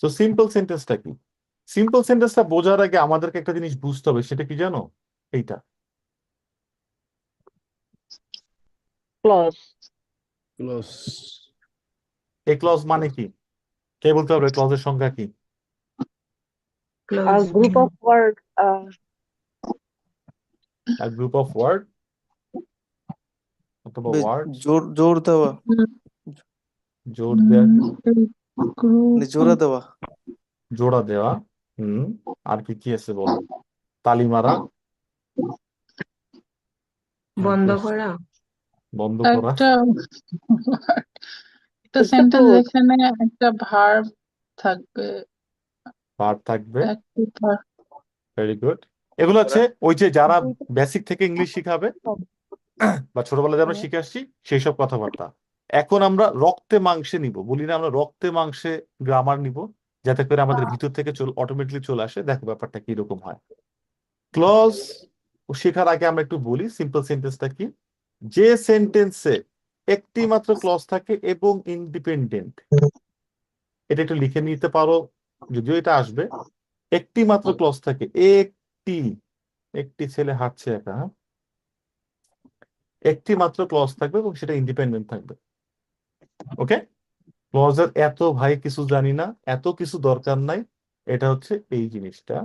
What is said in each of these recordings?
So simple সেন্টেন্সটা কি? Simple সেন্টেন্সটা বোঝার আগে আমাদেরকে একটা জিনিস বুঝতে হবে সেটা কি জানো? এইটা। ক্লজ ক্লোজ এই ক্লজ মানে কি? কে বলতে পারবে? ক্লজের সংখ্যা কি? A group of word uh, group of word অথবা ওয়ার্ড জোর জোর দেওয়া। জোর দেওয়া। মানে জোড়া দেওয়া। জোড়া দেওয়া হুম আর কি কি আছে বলো? তালি মারা বন্ধ করা। বন্ধ করা। একটা একটা সেন্টেন্স এখানে একটা ভার্ব থাকবে। ভার্ব থাকবে। ভেরি গুড এগুলো হচ্ছে ওই যে যারা বেসিক থেকে ইংলিশ শিখাবে বা ছোটবেলায় যারা শিখে আসছি সেই সব কথাবার্তা। এখন আমরা রক্তে মাংসে নিব। বলি না আমরা রক্তে মাংসে গ্রামার নিব যাতে করে আমাদের ভিতর থেকে চল অটোমেটিকলি চলে আসে। দেখো ব্যাপারটা কি রকম হয়। ক্লজ শেখার আগে আমরা একটু বলি সিম্পল সেন্টেন্সটা কি? যে সেন্টেন্সে একটি মাত্র ক্লজ থাকে এবং ইন্ডিপেন্ডেন্ট এটা একটু লিখে নিতে পারো যদিও এটা আসবে। একটি মাত্র ক্লজ থাকে একটি একটি ছেলে হাঁটছে একা হ্যাঁ? একটি মাত্র ক্লজ থাকবে এবং সেটা ইন্ডিপেন্ডেন্ট থাকবে। ওকে? ক্লজের এত ভাই কিছু জানি না এত কিছু দরকার নাই। এটা হচ্ছে এই জিনিসটা।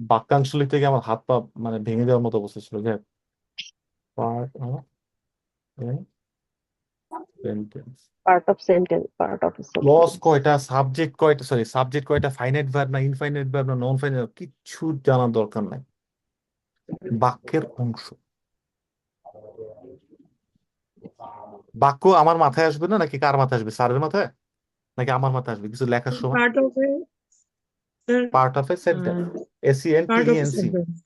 বাক্যাংশ। লিখতে গিয়ে আমার হাত পা মানে ভেঙে দেওয়ার মতো অবস্থা ছিল পার্ট অফ সেন্টেন্স ক্লজ কয়টা সাবজেক্ট কয়টা সরি সাবজেক্ট কয়টা ফাইনাইট ভার্ব না ইনফাইনাইট ভার্ব না নন ফাইনাইট কিচ্ছু জানার দরকার নাই। বাক্যের অংশ। বাক্য আমার মাথায় আসবে না নাকি কার মাথায় আসবে? স্যারের মাথায়? নাকি আমার মাথায় আসবে? কিছু লেখার সময়? Part of a sentence S N T part E of a N C sentence.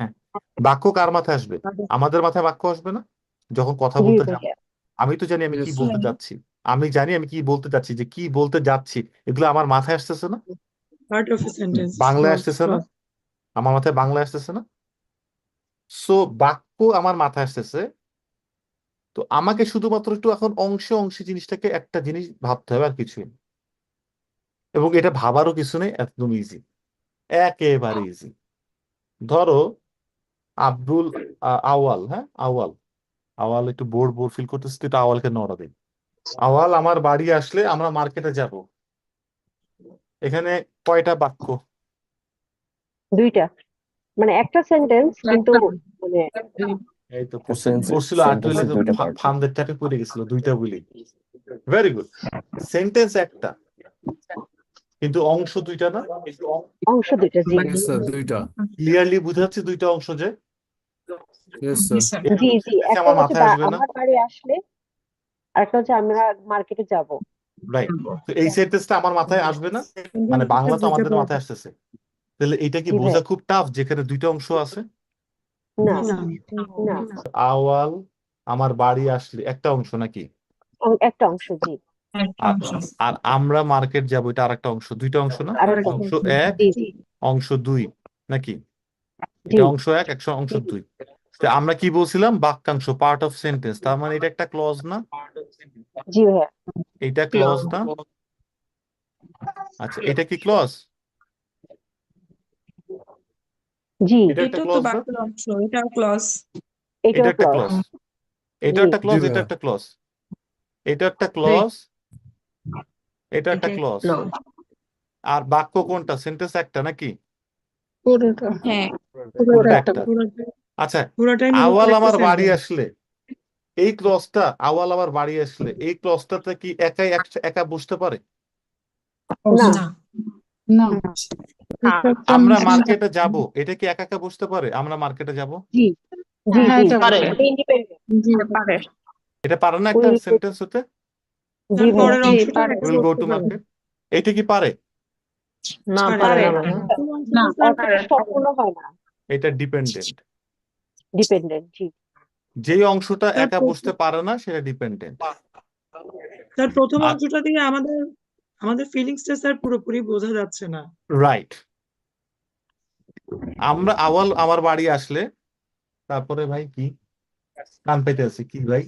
বাক্য কার মাথায় আসবে? আমাদের মাথায় বাক্য আসবে না? যখন কথা বলতে যাব। আমি তো জানি আমি কি বলতে যাচ্ছি। আমি জানি আমি কি বলতে যাচ্ছি যে কি বলতে যাচ্ছি এগুলো আমার মাথায় আসতেছে না. বাংলায় আসতেছে না? আমার মাথায় বাংলা আসতেছে না? সো বাক্য আমার মাথায় আসতেছে তো আমাকে শুধুমাত্র একটু এখন অংশে অংশে জিনিসটাকে একটা জিনিস ভাবতে হবে আর কিছুই না। এবং এটা ভাবারও কিছু নেই একদম ইজি একেবারে ইজি ধরো আব্দুল আওয়াল হ্যাঁ? আওয়াল আওয়াল একটু বোর বোর ফিল করতেছে তো একটু আওয়ালকে নড়া দিন আওয়াল আমার বাড়ি আসলে আমরা মার্কেটে যাব। এখানে কয়টা বাক্য? দুইটা। মানে একটা সেন্টেন্স কিন্তু মানে এই তো পড়ছিল. ফান্দের পড়ে গেছিল দুইটা বলি। ভেরি গুড সেন্টেন্স একটা। কিন্তু অংশ দুইটা না? অংশ দুইটা জি। দুইটা। ক্লিয়ারলি বুঝাচ্ছে দুইটা অংশ যে? জি জি একটা আমার হচ্ছে মাথায় আসবে না। আমার বাড়ি আসলে আরেকটা হচ্ছে আমরা মার্কেটে যাব। রাইট তো এই সেন্টেন্সটা আমার মাথায় আসবে না? মানে বাংলা তো আমাদের মাথায় আসতেছে। তাহলে এটা কি বোঝা খুব টাফ যেখানে দুইটা অংশ আছে? না না। না। আওয়াল আমার বাড়ি আসলে একটা অংশ নাকি? একটা অংশ জি। আর আর আমরা মার্কেট যাব এটা আরেকটা অংশ দুইটা অংশ না? অংশ। এক অংশ দুই নাকি? এটা অংশ এক একশো অংশ দুই। তো আমরা কি বলছিলাম? বাক্যাংশ পার্ট অফ সেন্টেন্স তার মানে এটা একটা ক্লজ না? জি ভাইয়া। এটা ক্লজ না? আচ্ছা এটা কি ক্লজ জি। এটা একটা তো ক্লজ অংশ এটাও ক্লজ এটা একটা ক্লজ এটা একটা ক্লজ এটা একটা ক্লজ এটা একটা ক্লজ এটা একটা ক্লজ আর বাক্য কোনটা? সেন্টেন্স একটা নাকি? পুরোটা। হ্যাঁ। কোনটা একটা। আচ্ছা পুরোটাই আওয়াল আমার বাড়ি আসলে। এই ক্লজটা আওয়াল আমার বাড়ি আসলে এই ক্লজটাতে কি একাই এক- একা বুঝতে পারে? না। হ্যাঁ। আমরা মার্কেটে যাব। এটা কি একা একা বুঝতে পারে? আমরা মার্কেটে যাব? জি জি হ্যাঁ, জি পারে। পারে। এটা পারে। না একটা সেন্টেন্স হতে? জি পরের অংশটা উইল গো টু মার্কেট এটা কি পারে? না পারে। না। না, স্যার সম্পূর্ণ হয় না। এটা ডিপেন্ডেন্ট ডিপেন্ডেন্ট জি। যেই অংশটা একা বুঝতে পারে না সেটা ডিপেন্ডেন্ট তার প্রথম আর- অংশটা দিয়ে আমাদের আমাদের ফিলিংসটা স্যার পুরোপুরি বোঝা যাচ্ছে না। রাইট আমরা আওয়াল আমার বাড়ি আসলে তারপরে ভাই কি? কান পেতে আছি। কি ভাই?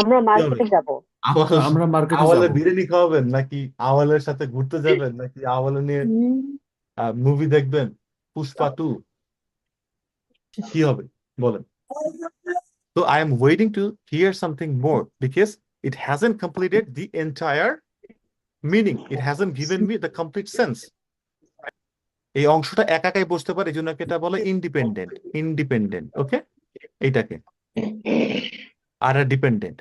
আমরা মার্কেটে যাব। আওয়াল আমরা মার্কেটে আওয়ালের যাব। বিরিয়ানি খাওয়াবেন নাকি আওয়ালের সাথে ঘুরতে যাবেন নাকি আওয়ালে নিয়ে মুভি দেখবেন? পুষ্পা টু কি হবে? বলেন। So I am waiting to hear something more because it hasn't completed the entire meaning. It hasn't given me the complete sense. এই অংশটা একা একাই বসতে পারে এই জন্য এটা বলে ইন্ডিপেন্ডেন্ট ইন্ডিপেন্ডেন্ট ওকে এইটাকে আর ডিপেন্ডেন্ট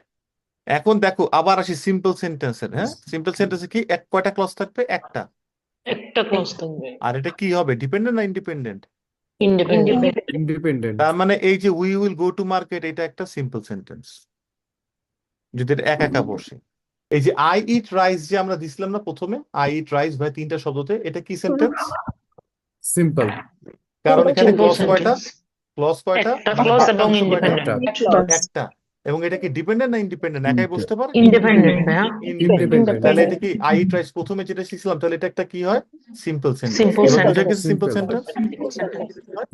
এখন দেখো আবার আসি সিম্পল সেন্টেন্সের হ্যাঁ? সিম্পল সেন্টেন্সে কি এক কয়টা ক্লজ থাকবে? একটা। একটা ক্লোজ থাকবে। আর এটা কি হবে ডিপেন্ডেন্ট না ইন্ডিপেন্ডেন্ট ইন্ডিপেন্ডেন্ট ইন্ডিপেন্ডেন্ট তার মানে এই যে we will go to market এটা একটা সিম্পল সেন্টেন্স যদি এটা একা একা বসে। এই যে আই ইট রাইস যে আমরা দিছিলাম না প্রথমে আই ইট রাইস ভাই তিনটা শব্দতে এটা কি সেন্টেন্স সিম্পল কারণ এখানে ক্লজ কয়টা ক্লজ কয়টা একটা মানে ক্লোজ এবং ইন্ডিপেন্ডেন্ট একটা এবং এটা কি ডিপেন্ডেন্ট না ইন্ডিপেন্ডেন্ট একাই বসতে পারে ইন্ডিপেন্ডেন্ট হ্যাঁ Independent. তাহলে এটা কি আই ট্রাইস প্রথমে যেটা শিখছিলাম তাহলে এটা একটা কি হয় সিম্পল সেন্টেন্স বুঝা. গেছে সিম্পল. সেন্টেন্স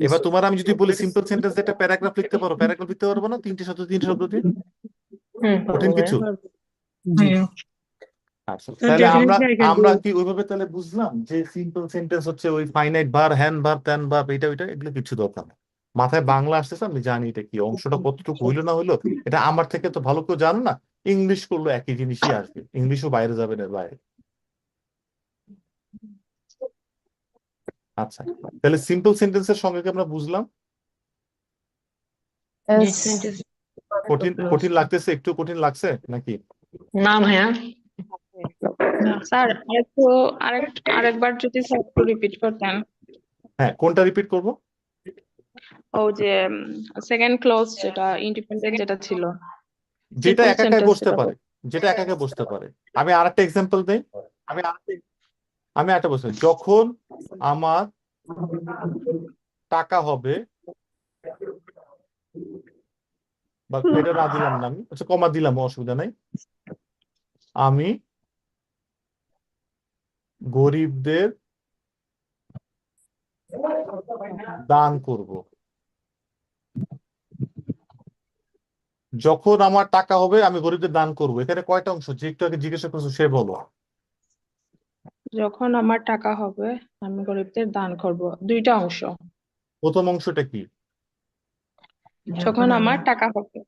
এবার তোমার আমি যদি বলি সিম্পল সেন্টেন্স একটা প্যারাগ্রাফ লিখতে পারো প্যারাগ্রাফ লিখতে পারব না তিনটে শব্দ তিনটে শব্দ দিয়ে হুম কঠিন কিছু আচ্ছা তাহলে আমরা আমরা কি ওইভাবে তাহলে বুঝলাম যে সিম্পল সেন্টেন্স হচ্ছে ওই ফাইনাইট ভার হ্যান ভার ত্যান ভার এটা ওইটা এগুলো কিছু দরকার না। মাথায় বাংলা আসতেছে আমি জানি এটা কি অংশটা কতটুকু হইল না হইল এটা আমার থেকে তো ভালো কেউ জানো না ইংলিশ করল একই জিনিসই আসবে ইংলিশও বাইরে যাবে না এর বাইরে। আচ্ছা তাহলে সিম্পল সেন্টেন্সের সঙ্গে কি আমরা বুঝলাম? কঠিন কঠিন লাগতেছে একটু কঠিন লাগছে নাকি? না ভাইয়া। স্যার আরেকটু আরেক আরেকবার যদি স্যার একটু রিপিট করতেন হ্যাঁ কোনটা রিপিট করব? ও যে সেকেন্ড ক্লোজ যেটা ইন্ডিপেন্ডেন্ট যেটা ছিল। যেটা একা বসতে পারে যেটা একা একা বসতে পারে। আমি আরেকটা এক্সাম্পল দেই। আমি আরেকটা আমি একটা বলছি যখন আমার টাকা হবে বা এটা না দিলাম না আমি আচ্ছা কমা দিলাম অসুবিধা নাই। আমি গরিবদের দান করব। যখন আমার টাকা হবে আমি গরিবদের দান করব। এখানে কয়টা অংশ? যে একটু আগে জিজ্ঞাসা করছ সে বলো। যখন আমার টাকা হবে আমি গরিবদের দান করব। দুইটা অংশ। প্রথম অংশটা কি? যখন আমার টাকা হবে।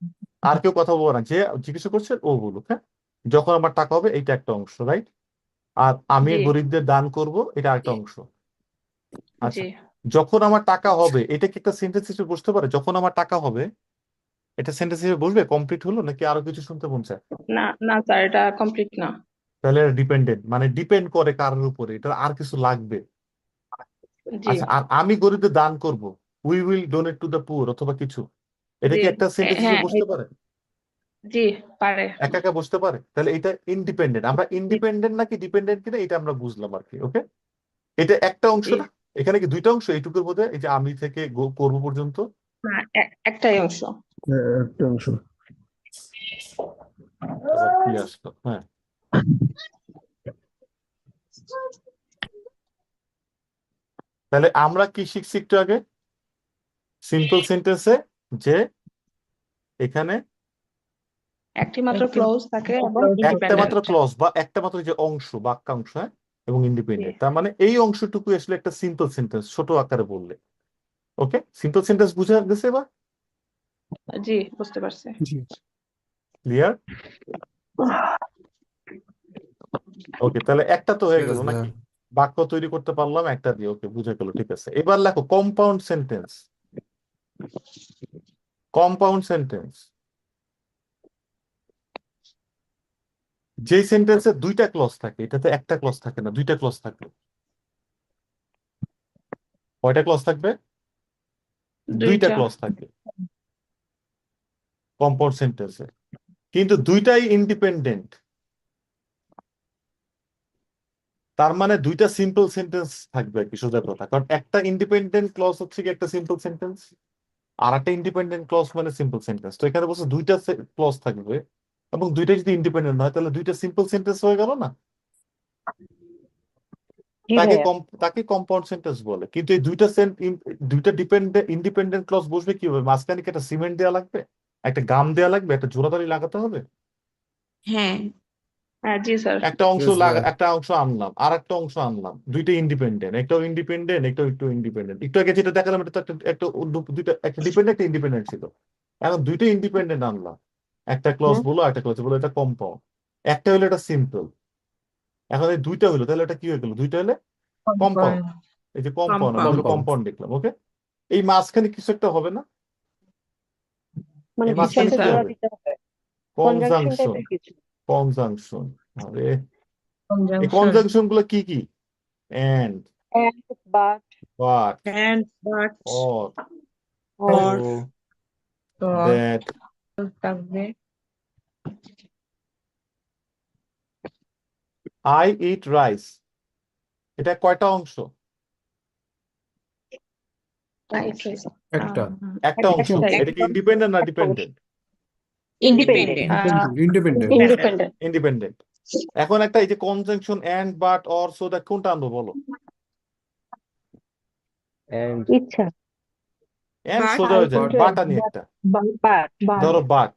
আর কেউ কথা বলব না। যে জিজ্ঞাসা করছে ও বলুক হ্যাঁ? যখন আমার টাকা হবে এইটা একটা অংশ রাইট আর আমি জি। গরিবদের দান করব এটা একটা অংশ। আচ্ছা জি। যখন আমার টাকা হবে এটা কি একটা সেন্টেন্স হিসেবে বুঝতে পারে? যখন আমার টাকা হবে এটা সেন্টেন্স হিসেবে বলবে কমপ্লিট হলো নাকি আরও কিছু শুনতে মন চায়? না না স্যার এটা কমপ্লিট না। তাহলে ডিপেন্ডেন্ট মানে ডিপেন্ড করে কারোর উপরে এটা আর কিছু লাগবে। জি। আচ্ছা আর আমি গরিবদের দান করব we will donate to the poor অথবা কিছু। এটা কি একটা সেন্টেন্স হিসেবে হ্যাঁ, বুঝতে পারে? জি পারে। একা একা বসতে পারে? তাহলে এটা ইন্ডিপেন্ডেন্ট আমরা ইন্ডিপেন্ডেন্ট নাকি ডিপেন্ডেন্ট কিনা এটা আমরা বুঝলাম আর কি ওকে এটা একটা অংশ জি। না? এখানে কি দুইটা অংশ? এইটুকুর মধ্যে এই যে আমি থেকে গো- করব পর্যন্ত? না একটাই অংশ। একটা অংশ। কি আসলো? হ্যাঁ। তাহলে আমরা কি শিখছি একটু আগে? সিম্পল সেন্টেন্সে যে এখানে একটি মাত্র ক্লোজ থাকে এবং একটা মাত্র ক্লজ বা একটা মাত্র যে অংশ বাক্যাংশ হ্যাঁ? এবং ইন্ডিপেন্ডেন্ট তার মানে এই অংশটুকু আসলে একটা সিম্পল সেন্টেন্স ছোট আকারে বললে। ওকে সিম্পল সেন্টেন্স বুঝা গেছে এবার? জি বুঝতে পারছি। ক্লিয়ার ওকে তাহলে একটা তো হয়ে গেল নাকি? বাক্য তৈরি করতে পারলাম একটা দিয়ে। ওকে বুঝা গেল ঠিক আছে। এবার লেখো কম্পাউন্ড সেন্টেন্স কম্পাউন্ড সেন্টেন্স যেই সেন্টেন্সে দুইটা ক্লজ থাকে এটাতে একটা ক্লজ থাকে না দুইটা ক্লজ থাকবে কয়টা ক্লজ থাকবে? দুইটা। দুইটা ক্লজ থাকবে। কম্পাউন্ড সেন্টেন্সে কিন্তু দুইটাই ইন্ডিপেন্ডেন্ট তার মানে দুইটা সিম্পল সেন্টেন্স থাকবে আর কি সোজা কথা। কারণ একটা ইন্ডিপেন্ডেন্ট ক্লজ হচ্ছে কি একটা সিম্পল সেন্টেন্স আর একটা ইন্ডিপেন্ডেন্ট ক্লজ মানে সিম্পল সেন্টেন্স তো এখানে বলছে দুইটা ক্লজ থাকবে। এবং দুইটাই যদি ইন্ডিপেন্ডেন্ট হয় তাহলে দুইটা সিম্পল সেন্টেন্স হয়ে গেল না? তাকে তাকে কম্পাউন্ড সেন্টেন্স বলে। কিন্তু এই দুইটা দুইটা ডিপেন্ডেন্ট ইন্ডিপেন্ডেন্ট ক্লজ বসবে কীভাবে? মাঝখানে কি একটা সিমেন্ট দেওয়া লাগবে? একটা গাম দেওয়া লাগবে? একটা জোড়াতালি লাগাতে হবে? হ্যাঁ। হ্যাঁ জি স্যার। একটা অংশ. একটা অংশ আনলাম আর একটা অংশ আনলাম দুইটা ইন্ডিপেন্ডেন্ট একটাও ইন্ডিপেন্ডেন্ট একটাও একটু ইন্ডিপেন্ডেন্ট একটু আগে যেটা দেখালাম এটা তো একটা একটা দু- দুইটা একটা ডিপেন্ডেন্ট একটা ইন্ডিপেন্ডেন্ট ছিল। এখন দুইটা ইন্ডিপেন্ডেন্ট আনলাম। একটা ক্লজ বলো একটা ক্লজ বলো এটা কম্পাউন্ড একটা হলো এটা সিম্পল এখন এই দুইটা হলো তাহলে এটা কি হয়ে গেল? দুইটা হলে কম্পাউন্ড এই যে কম্পাউন্ড আমরা কম্পাউন্ড দেখলাম ওকে এই মাঝখানে কিছু একটা হবে না? মানে এই মাঝখানে ডিসটেন্স কি হবে? কনজাংশন কনজাংশন আরে। এই কনজাংশনগুলো কি কি? And and but but and but or or Or. তো দ্যাট থাকবে। আই ইট রাইস এটা কয়টা অংশ? রাইট রাইট একটা। একটা অংশ। এটা কি ইন্ডিপেন্ডেন্ট না একটা ডিপেন্ডেন্ট ইন্ডিপেন্ডেন্ট ইন্ডিপেন্ডেন্ট ইন্ডিপেন্ডেন্ট এখন একটা এই যে conjunction and but or so that কোনটা আনব বলো? ইচ্ছা। এন্ড But, সোজা হয়ে যায় বাট আনি একটা। ধরো বাট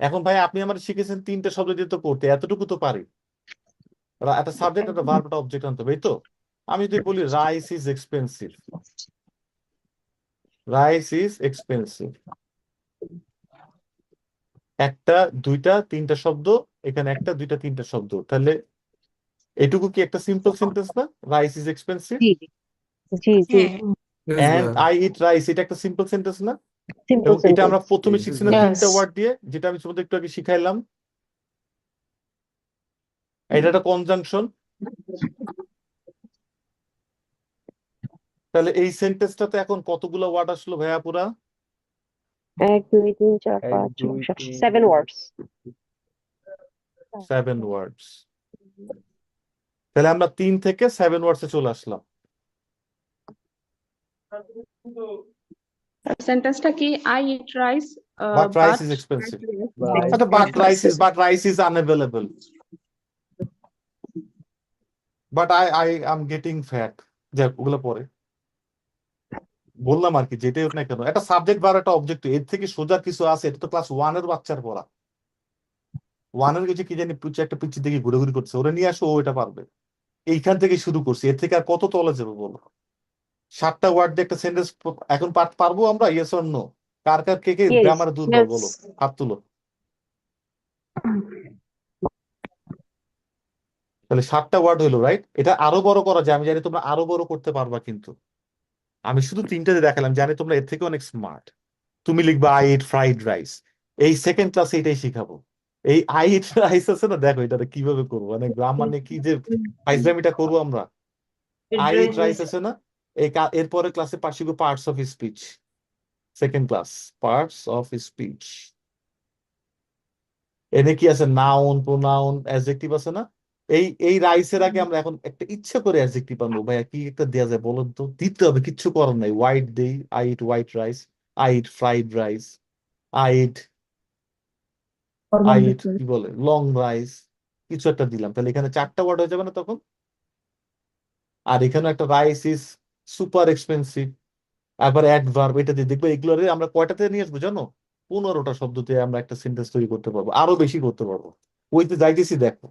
এখন ভাই আপনি আমার শিখেছেন তিনটে শব্দ দিয়ে তো করতে। এতটুকু তো পারি। একটা সাবজেক্ট একটা ভার্ব একটা অবজেক্ট আনতে হবে এই তো? আমি যদি বলি rice is expensive rice is expensive একটা দুইটা তিনটা শব্দ এখানে একটা দুইটা তিনটা শব্দ। তাহলে এটুকু কি একটা সিম্পল সেন্টেন্স না? রাইস ইজ এক্সপেন্সিভ জি জি হ্যাঁ আই ইট রাইস এটা একটা সিম্পল সেন্টেন্স না? এবং এটা আমরা প্রথমে. শিখছি না তিনটা ওয়ার্ড দিয়ে যেটা আমি তোমাদের একটু আগে শিখাইলাম। এটা একটা কনজাংশন তাহলে এই সেন্টেন্সটাতে এখন কতগুলো ওয়ার্ড আসলো ভাইয়া পুরা? এক দুই তিন চার পাঁচ ছয় সাত সেভেন ওয়ার্ডস সেভেন ওয়ার্ডস তাহলে আমরা তিন থেকে সেভেন ওয়ার্ডসে চলে আসলাম। সেন্টেন্সটা কি? I eat rice but rice is expensive আচ্ছা but rice is but rice is unavailable but I I am getting fat যাক ওগুলো পরে। বললাম আর কি যেটাই হোক না কেন। একটা সাবজেক্ট বা একটা অবজেক্ট এর থেকে সোজা কিছু আছে এটা তো ক্লাস ওয়ানের বাচ্চার পড়া। ওয়ানের কিছু কি জানি পিছিয়ে একটা পিছিয়ে দিকে ঘুরে ঘুরে করছে। ওরা নিয়ে আসো ও এটা পারবে। এইখান থেকে শুরু করছি। এর থেকে আর কত তলে যাবে বলো? সাতটা ওয়ার্ড দিয়ে একটা সেন্টেন্স এখন পার- পারব আমরা? ইয়েস অর নো কার কার কে কে গ্রামারে দুর্বল বলো? হাত তুলো। তাহলে সাতটা ওয়ার্ড হইল রাইট এটা আরও বড় করা যায়। আমি জানি তোমরা আরও বড় করতে পারবা কিন্তু। আমি শুধু তিনটাতে দেখালাম। জানি তোমরা এর থেকে অনেক স্মার্ট তুমি লিখবা আই ইট ফ্রাইড রাইস এই সেকেন্ড ক্লাসে এটাই শিখাবো। এই আই ইট রাইস আছে না? দেখো এটা কীভাবে করব? মানে গ্রামার নিয়ে কি যে ফাইজলামিটা করব আমরা? আই ইট রাইস আছে না? এই এরপরে ক্লাসে শিখব parts of speech second class parts of speech এনে কি আছে? নাউন প্রোনাউন অ্যাডজেক্টিভ আছে না? এই এই রাইসের আগে আমরা এখন একটা ইচ্ছে করে অ্যাডজেক্টিভ আনব। ভাইয়া কি একটা দেয়া যায় বলুন তো? দিতে হবে কিচ্ছু করার নাই। হোয়াইট দেই I eat white rice I eat fried rice I eat I eat কি বলে? লং রাইস কিছু একটা দিলাম। তাহলে এখানে চারটা ওয়ার্ড হয়ে যাবে না তখন? আর এখানে একটা রাইস ইজ সুপার এক্সপেন্সিভ আবার অ্যাডভার্ব এটা দিয়ে দেখবে এগুলো আমরা কয়টাতে নিয়ে আসব জানো? পনেরোটা শব্দ দিয়ে আমরা একটা সেন্টেন্স তৈরি করতে পারব, আরও বেশি করতে পারব। ওইতে যাইতেছি, দেখো।